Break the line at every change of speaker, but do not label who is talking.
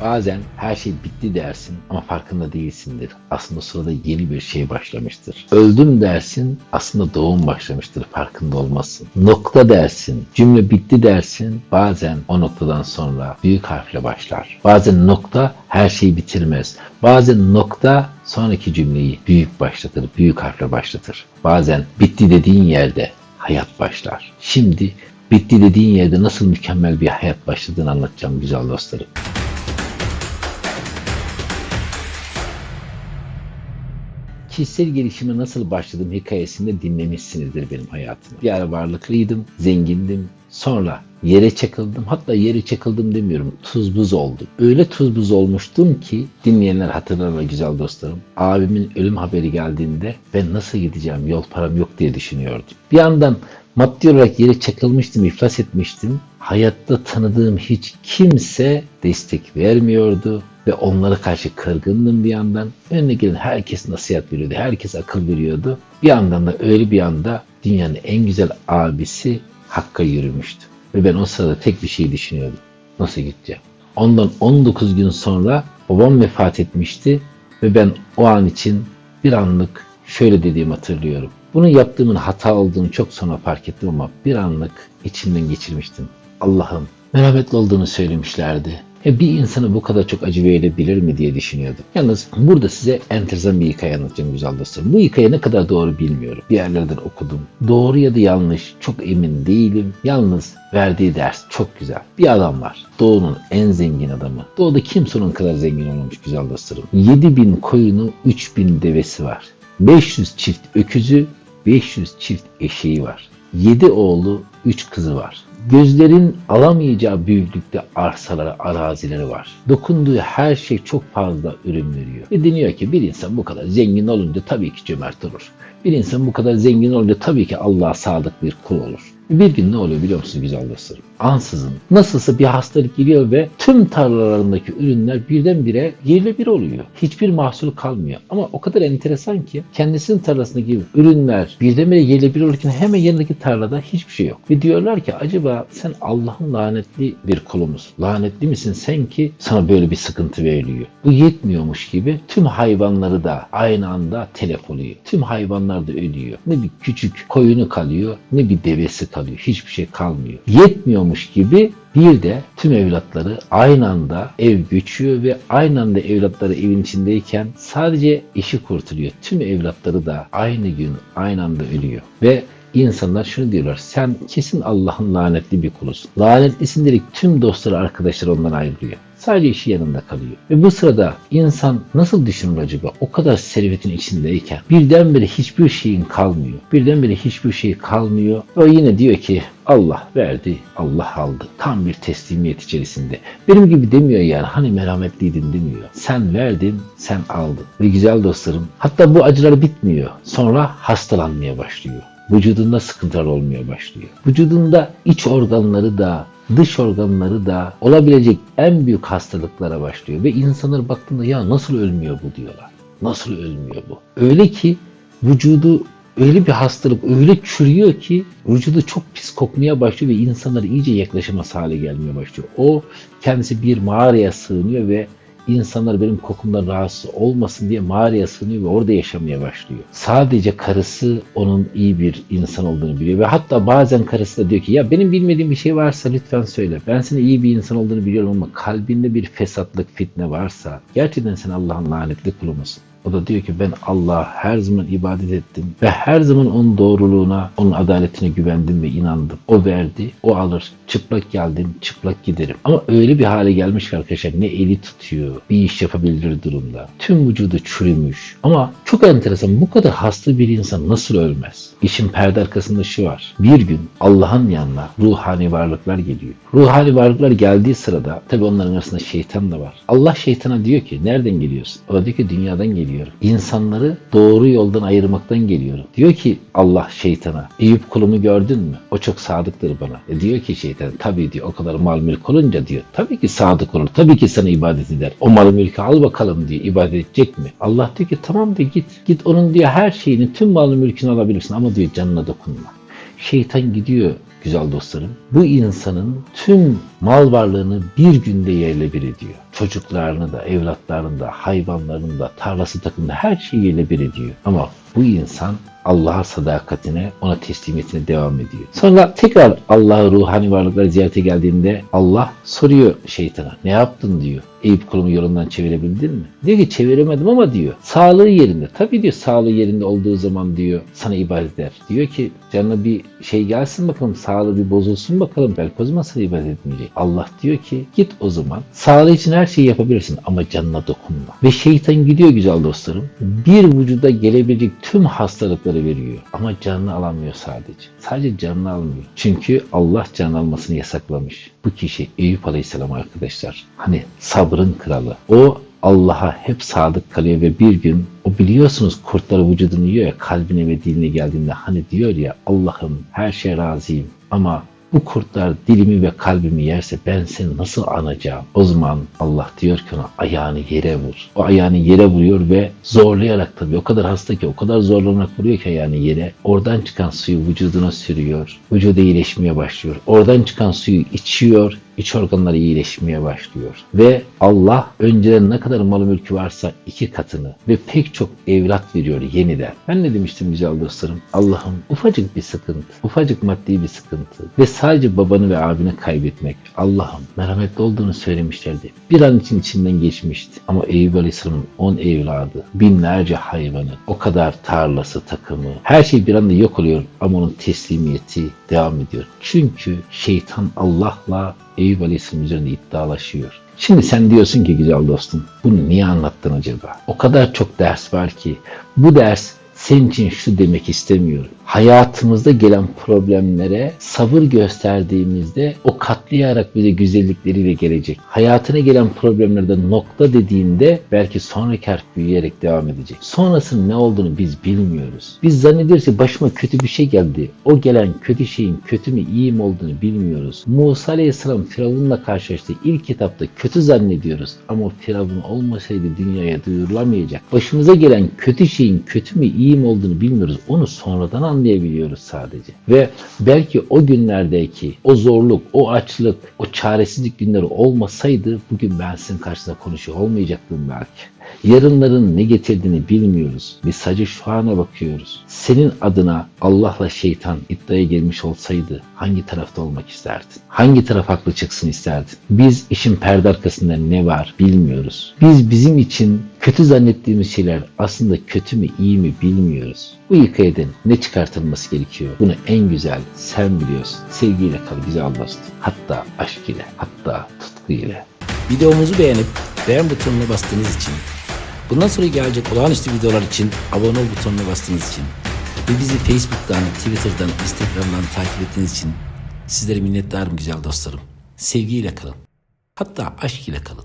Bazen her şey bitti dersin ama farkında değilsindir. Aslında sırada yeni bir şey başlamıştır. Öldüm dersin aslında doğum başlamıştır farkında olmasın. Nokta dersin cümle bitti dersin bazen o noktadan sonra büyük harfle başlar. Bazen nokta her şeyi bitirmez. Bazen nokta sonraki cümleyi büyük başlatır, büyük harfle başlatır. Bazen bitti dediğin yerde hayat başlar. Şimdi bitti dediğin yerde nasıl mükemmel bir hayat başladığını anlatacağım güzel dostlarım. Kişisel gelişime nasıl başladım hikayesinde dinlemişsinizdir benim hayatımı. Bir ara varlıklıydım, zengindim. Sonra yere çakıldım. Hatta yere çakıldım demiyorum. Tuz buz oldum. Öyle tuz buz olmuştum ki dinleyenler hatırlarlar güzel dostlarım. Abimin ölüm haberi geldiğinde ben nasıl gideceğim yol param yok diye düşünüyordum. Bir yandan maddi olarak yere çakılmıştım, iflas etmiştim. Hayatta tanıdığım hiç kimse destek vermiyordu ve onlara karşı kırgındım bir yandan. Önüne gelen herkes nasihat veriyordu, herkes akıl veriyordu. Bir yandan da öyle bir anda dünyanın en güzel abisi Hakk'a yürümüştü. Ve ben o sırada tek bir şey düşünüyordum. Nasıl gideceğim? Ondan 19 gün sonra babam vefat etmişti ve ben o an için bir anlık şöyle dediğimi hatırlıyorum. Bunu yaptığımın hata olduğunu çok sonra fark ettim ama bir anlık içimden geçirmiştim. Allah'ım merhametli olduğunu söylemişlerdi. E bir insana bu kadar çok acı verebilir mi diye düşünüyordum. Yalnız burada size enteresan bir hikaye anlatacağım güzel dostlarım. Bu hikaye ne kadar doğru bilmiyorum. Bir yerlerden okudum. Doğru ya da yanlış çok emin değilim. Yalnız verdiği ders çok güzel. Bir adam var. Doğu'nun en zengin adamı. Doğu'da kimse onun kadar zengin olmamış güzel dostlarım. 7000 koyunu, 3000 devesi var. 500 çift öküzü, 500 çift eşeği var. 7 oğlu, 3 kızı var. Gözlerin alamayacağı büyüklükte arsaları, arazileri var. Dokunduğu her şey çok fazla ürün veriyor. Ve deniyor ki bir insan bu kadar zengin olunca tabii ki cömert olur. Bir insan bu kadar zengin olunca tabii ki Allah'a sadık bir kul olur. Bir gün ne oluyor biliyor musunuz güzel dostlarım? Ansızın nasılsa bir hastalık geliyor ve tüm tarlalarındaki ürünler birdenbire yerle bir oluyor. Hiçbir mahsul kalmıyor. Ama o kadar enteresan ki kendisinin tarlasındaki ürünler birdenbire yerle bir olurken hemen yanındaki tarlada hiçbir şey yok. Ve diyorlar ki acaba sen Allah'ın lanetli bir kulu? Lanetli misin sen ki sana böyle bir sıkıntı veriliyor? Bu yetmiyormuş gibi tüm hayvanları da aynı anda telef oluyor. Tüm hayvanlar da ölüyor. Ne bir küçük koyunu kalıyor ne bir devesi kalıyor. Hiçbir şey kalmıyor. Yetmiyormuş gibi bir de tüm evlatları aynı anda ev göçüyor ve aynı anda evlatları evin içindeyken sadece eşi kurtuluyor. Tüm evlatları da aynı gün aynı anda ölüyor. Ve insanlar şunu diyorlar. Sen kesin Allah'ın lanetli bir kulusun. Lanetlisin dedik tüm dostları arkadaşları ondan ayrılıyor. Sadece işi yanında kalıyor. Ve bu sırada insan nasıl düşünür acaba? O kadar servetin içindeyken birdenbire hiçbir şeyin kalmıyor. Birdenbire hiçbir şey kalmıyor. O yine diyor ki Allah verdi, Allah aldı. Tam bir teslimiyet içerisinde. Benim gibi demiyor yani. Hani merhametliydin demiyor. Sen verdin, sen aldın. Ve güzel dostlarım, hatta bu acılar bitmiyor. Sonra hastalanmaya başlıyor. Vücudunda sıkıntılar olmaya başlıyor. Vücudunda iç organları da, dış organları da olabilecek en büyük hastalıklara başlıyor. Ve insanlar baktığında ya nasıl ölmüyor bu diyorlar. Nasıl ölmüyor bu? Öyle ki vücudu öyle bir hastalık öyle çürüyor ki vücudu çok pis kokmaya başlıyor ve insanlar iyice yaklaşamaz hale gelmeye başlıyor. O kendisi bir mağaraya sığınıyor ve insanlar benim kokumdan rahatsız olmasın diye mağaraya sığınıyor ve orada yaşamaya başlıyor. Sadece karısı onun iyi bir insan olduğunu biliyor ve hatta bazen karısı da diyor ki ya benim bilmediğim bir şey varsa lütfen söyle. Ben senin iyi bir insan olduğunu biliyorum ama kalbinde bir fesatlık, fitne varsa gerçekten sen Allah'ın lanetli kulu musun? O da diyor ki ben Allah'a her zaman ibadet ettim ve her zaman onun doğruluğuna, onun adaletine güvendim ve inandım. O verdi, o alır. Çıplak geldim, çıplak giderim. Ama öyle bir hale gelmiş ki arkadaşlar ne eli tutuyor, bir iş yapabilir durumda. Tüm vücudu çürümüş. Ama çok enteresan bu kadar hasta bir insan nasıl ölmez? İşin perde arkasında şu var. Bir gün Allah'ın yanına ruhani varlıklar geliyor. Ruhani varlıklar geldiği sırada tabi onların arasında şeytan da var. Allah şeytana diyor ki nereden geliyorsun? O da diyor ki dünyadan geliyorum. İnsanları doğru yoldan ayırmaktan geliyorum. Diyor ki Allah şeytana Eyüp kulumu gördün mü? O çok sadıktır bana. E diyor ki şeytan tabii diyor o kadar mal mülk olunca diyor. Tabii ki sadık olur. Tabii ki sana ibadet eder. O mal mülkü al bakalım diyor. ibadet edecek mi? Allah diyor ki tamam de git. Git onun diyor her şeyini tüm mal mülkünü alabilirsin ama diyor canına dokunma. Şeytan gidiyor güzel dostlarım. Bu insanın tüm mal varlığını bir günde yerle bir ediyor. Çocuklarını da, evlatlarını da, hayvanlarını da, tarlası takımda her şeyi yerle bir ediyor. Ama bu insan Allah'a sadakatine, ona teslimiyetine devam ediyor. Sonra tekrar Allah'ı ruhani varlıkları ziyarete geldiğinde Allah soruyor şeytana ne yaptın diyor. Eyüp kulumu yolundan çevirebildin mi? Diyor ki çeviremedim ama diyor. Sağlığı yerinde. Tabii diyor sağlığı yerinde olduğu zaman diyor sana ibadet eder. Diyor ki canına bir şey gelsin bakalım sağlığı bir bozulsun bakalım. Belki o ibadet etmeyecek. Allah diyor ki git o zaman. Sağlığı için her şeyi yapabilirsin ama canına dokunma. Ve şeytan gidiyor güzel dostlarım. Bir vücuda gelebilecek tüm hastalıkları veriyor. Ama canını alamıyor sadece. Sadece canını almıyor. Çünkü Allah can almasını yasaklamış. Bu kişi Eyüp Aleyhisselam arkadaşlar. Hani sabrın kralı. O Allah'a hep sadık kalıyor ve bir gün o biliyorsunuz kurtları vücudunu yiyor ya kalbine ve diline geldiğinde hani diyor ya Allah'ım her şeye razıyım ama bu kurtlar dilimi ve kalbimi yerse ben seni nasıl anacağım? O zaman Allah diyor ki ona ayağını yere vur. O ayağını yere vuruyor ve zorlayarak tabii o kadar hasta ki o kadar zorlanarak vuruyor ki ayağını yere. Oradan çıkan suyu vücuduna sürüyor. Vücuda iyileşmeye başlıyor. Oradan çıkan suyu içiyor iç organları iyileşmeye başlıyor. Ve Allah önceden ne kadar malı mülkü varsa iki katını ve pek çok evlat veriyor yeniden. Ben ne demiştim güzel dostlarım? Allah'ım ufacık bir sıkıntı, ufacık maddi bir sıkıntı ve sadece babanı ve abini kaybetmek. Allah'ım merhametli olduğunu söylemişlerdi. Bir an için içinden geçmişti. Ama Eyüp Aleyhisselam'ın on evladı, binlerce hayvanı, o kadar tarlası, takımı, her şey bir anda yok oluyor ama onun teslimiyeti devam ediyor. Çünkü şeytan Allah'la Eyüp Aleyhisselam üzerinde iddialaşıyor. Şimdi sen diyorsun ki güzel dostum bunu niye anlattın acaba? O kadar çok ders var ki bu ders senin için şu demek istemiyorum. Hayatımızda gelen problemlere sabır gösterdiğimizde o katlayarak bize güzellikleriyle gelecek. Hayatına gelen problemlerde nokta dediğinde belki sonraki harf büyüyerek devam edecek. Sonrasının ne olduğunu biz bilmiyoruz. Biz zannediyoruz ki başıma kötü bir şey geldi. O gelen kötü şeyin kötü mü iyi mi olduğunu bilmiyoruz. Musa Aleyhisselam Firavun'la karşılaştı. İlk kitapta kötü zannediyoruz. Ama Firavun olmasaydı dünyaya duyurulamayacak. Başımıza gelen kötü şeyin kötü mü iyi mi olduğunu bilmiyoruz. Onu sonradan anlayabiliyoruz sadece. Ve belki o günlerdeki o zorluk, o açlık, o çaresizlik günleri olmasaydı bugün ben sizin karşısında konuşuyor olmayacaktım belki. Yarınların ne getirdiğini bilmiyoruz. Biz sadece şu ana bakıyoruz. Senin adına Allah'la şeytan iddiaya girmiş olsaydı hangi tarafta olmak isterdin? Hangi taraf haklı çıksın isterdin? Biz işin perde arkasında ne var bilmiyoruz. Biz bizim için kötü zannettiğimiz şeyler aslında kötü mü iyi mi bilmiyoruz. Bu hikayeden ne çıkartılması gerekiyor? Bunu en güzel sen biliyorsun. Sevgiyle kal güzel dostum. Hatta aşk ile, hatta tutku ile.
Videomuzu beğenip beğen butonuna bastığınız için, bundan sonra gelecek olağanüstü videolar için abone ol butonuna bastığınız için ve bizi Facebook'tan, Twitter'dan, Instagram'dan takip ettiğiniz için sizlere minnettarım güzel dostlarım. Sevgiyle kalın. Hatta aşk ile kalın.